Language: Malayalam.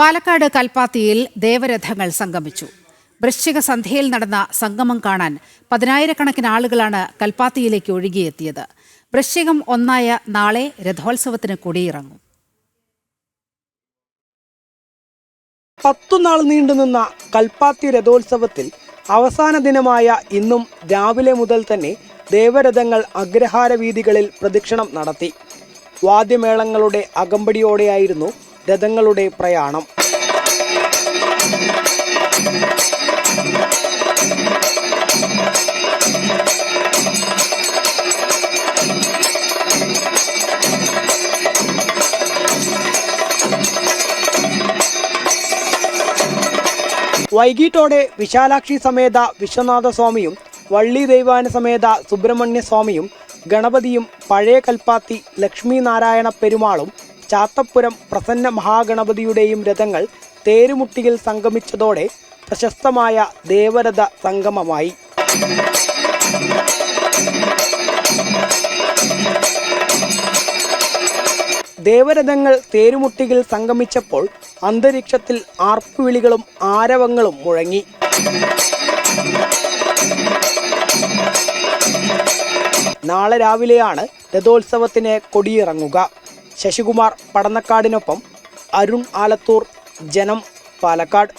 പാലക്കാട് കൽപ്പാത്തിയിൽ ദേവരഥങ്ങൾ സംഗമിച്ചു. വൃശ്ചിക സന്ധ്യയിൽ നടന്ന സംഗമം കാണാൻ പതിനായിരക്കണക്കിന് ആളുകളാണ് കൽപ്പാത്തിയിലേക്ക് ഒഴുകിയെത്തിയത്. വൃശ്ചികം ഒന്നായ നാളെ രഥോത്സവത്തിന് കൊടിയിറങ്ങും. പത്തുനാൾ നീണ്ടുനിന്ന കൽപ്പാത്തി രഥോത്സവത്തിൽ അവസാന ദിനമായ ഇന്നും രാവിലെ മുതൽ തന്നെ ദേവരഥങ്ങൾ അഗ്രഹാര വീതികളിൽ പ്രദക്ഷിണം നടത്തി. വാദ്യമേളങ്ങളുടെ അകമ്പടിയോടെയായിരുന്നു രഥങ്ങളുടെ പ്രയാണം. വൈകിട്ടോടെ വിശാലാക്ഷി സമേത വിശ്വനാഥ സ്വാമിയും വള്ളി ദൈവാന സമേത സുബ്രഹ്മണ്യ സ്വാമിയും ഗണപതിയും പഴയ കൽപ്പാത്തി ലക്ഷ്മി നാരായണ പെരുമാളും ചാത്തപ്പുരം പ്രസന്ന മഹാഗണപതിയുടെയും രഥങ്ങൾ തേരുമുട്ടിയിൽ സംഗമിച്ചതോടെ പ്രശസ്തമായ ദേവരഥ സംഗമമായി. ദേവരഥങ്ങൾ തേരുമുട്ടിയിൽ സംഗമിച്ചപ്പോൾ അന്തരീക്ഷത്തിൽ ആർപ്പുവിളികളും ആരവങ്ങളും മുഴങ്ങി. നാളെ രാവിലെയാണ് രഥോത്സവത്തിന് കൊടിയിറങ്ങുക. ശശികുമാർ പടന്നക്കാടിനൊപ്പം അരുൺ ആലത്തൂർ ജനം പാലക്കാട്.